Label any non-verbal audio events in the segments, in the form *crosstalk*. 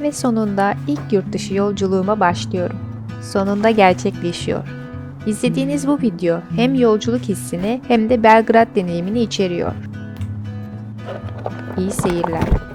Ve sonunda ilk yurt dışı yolculuğuma başlıyorum. Sonunda gerçekleşiyor. İzlediğiniz bu video hem yolculuk hissini hem de Belgrad deneyimini içeriyor. İyi seyirler.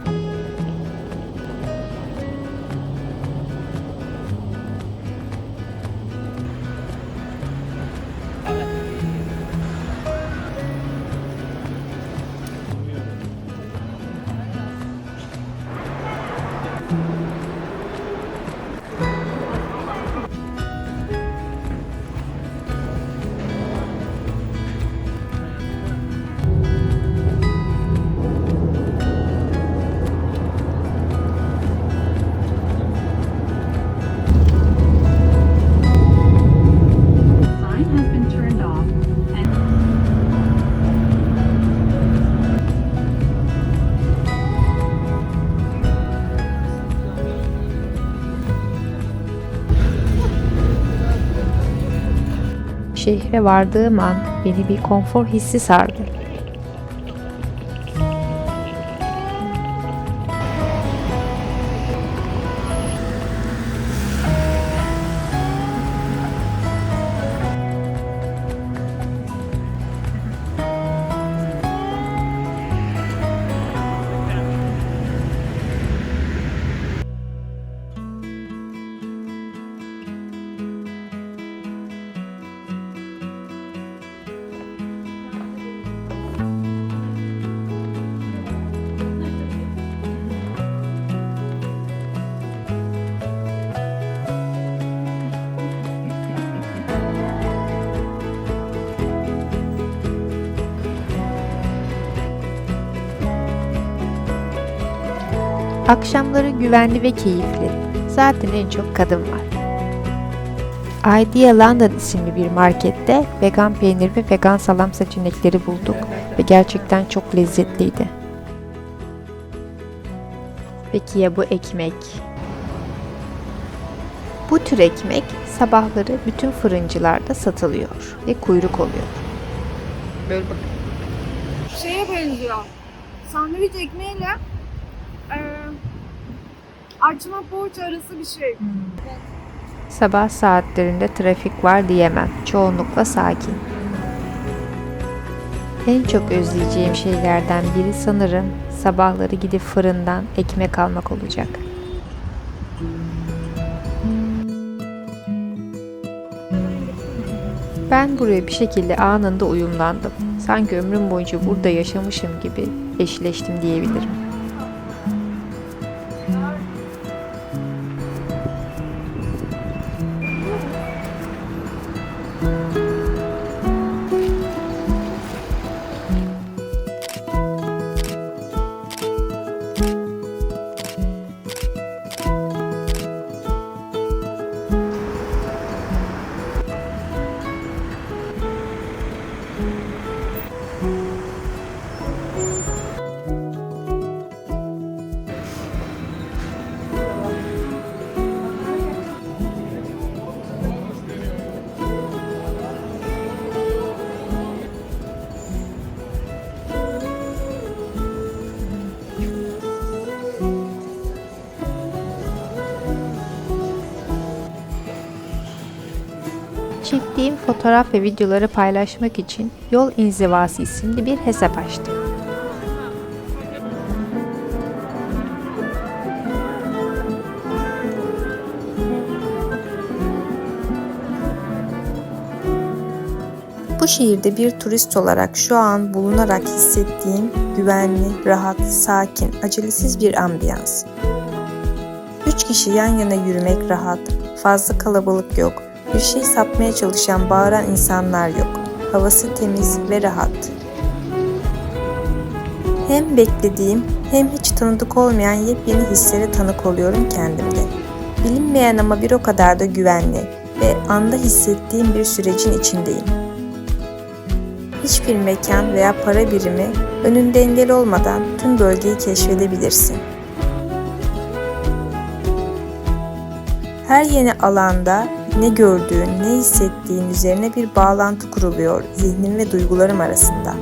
Şehre vardığım an beni bir konfor hissi sardı. Akşamları güvenli ve keyifli. Zaten en çok kadın var. Idea London isimli bir markette vegan peynir ve vegan salam seçenekleri bulduk ve gerçekten çok lezzetliydi. Peki ya bu ekmek? Bu tür ekmek sabahları bütün fırıncılarda satılıyor ve kuyruk oluyor. Böyle bak. şeye benziyor. Sandviç ekmeğiyle açma poğaça arası bir şey. Sabah saatlerinde trafik var diyemem. Çoğunlukla sakin. En çok özleyeceğim şeylerden biri sanırım sabahları gidip fırından ekmek almak olacak. Ben buraya bir şekilde anında uyumlandım. Sanki ömrüm boyunca burada yaşamışım gibi eşleştim diyebilirim. Çektiğim fotoğraf ve videoları paylaşmak için Yol İnzivası isimli bir hesap açtım. Bu şehirde bir turist olarak şu an bulunarak hissettiğim güvenli, rahat, sakin, acelesiz bir ambiyans. Üç kişi yan yana yürümek rahat, fazla kalabalık yok, bir şey sapmaya çalışan bağıran insanlar yok. Havası temiz ve rahat. Hem beklediğim hem hiç tanıdık olmayan yepyeni hislere tanık oluyorum kendimde. Bilinmeyen ama bir o kadar da güvenli ve anda hissettiğim bir sürecin içindeyim. Hiçbir mekan veya para birimi önünde engel olmadan tüm bölgeyi keşfedebilirsin. Her yeni alanda ne gördüğün, ne hissettiğin üzerine bir bağlantı kuruluyor zihnim ve duygularım arasında.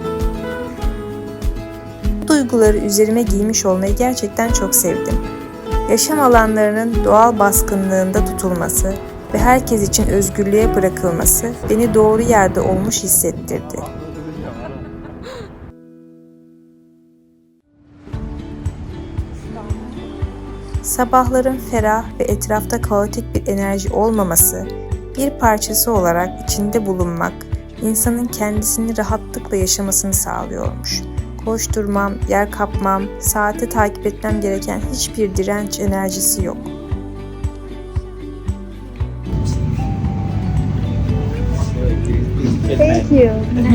Bu duyguları üzerime giymiş olmayı gerçekten çok sevdim. yaşam alanlarının doğal baskınlığında tutulması ve herkes için özgürlüğe bırakılması beni doğru yerde olmuş hissettirdi. Sabahların ferah ve etrafta kaotik bir enerji olmaması, bir parçası olarak içinde bulunmak, insanın kendisini rahatlıkla yaşamasını sağlıyormuş. Koşturmam, yer kapmam, saati takip etmem gereken hiçbir direnç enerjisi yok. Thank you.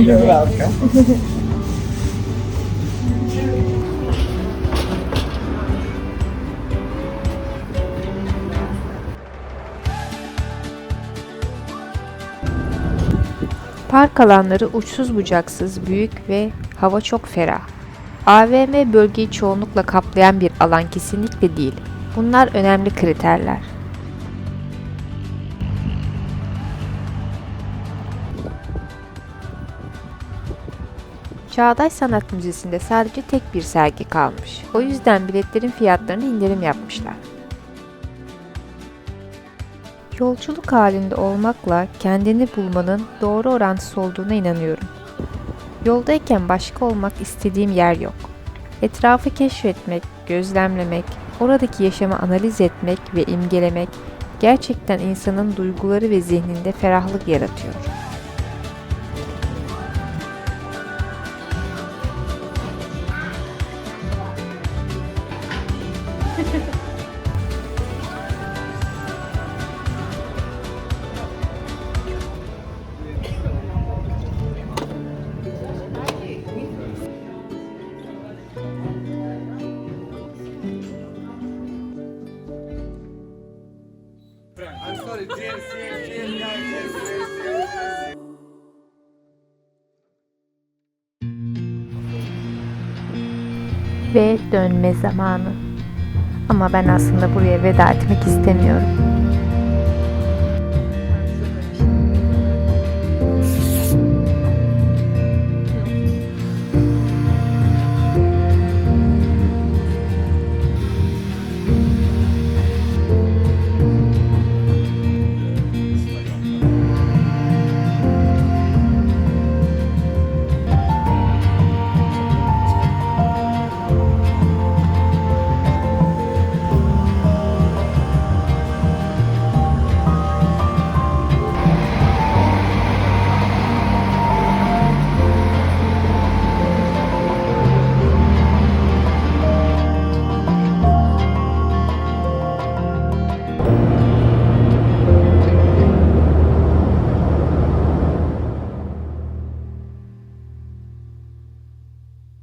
You're welcome. *laughs* Park alanları uçsuz bucaksız, büyük ve hava çok ferah. AVM bölgeyi çoğunlukla kaplayan bir alan kesinlikle değil. Bunlar önemli kriterler. Çağdaş Sanat Müzesi'nde sadece tek bir sergi kalmış. O yüzden biletlerin fiyatlarını indirim yapmışlar. Yolculuk halinde olmakla kendini bulmanın doğru orantısı olduğuna inanıyorum. Yoldayken başka olmak istediğim yer yok. Etrafı keşfetmek, gözlemlemek, oradaki yaşamı analiz etmek ve imgelemek gerçekten insanın duyguları ve zihninde ferahlık yaratıyor. Ve dönme zamanı. Ama ben aslında buraya veda etmek istemiyorum.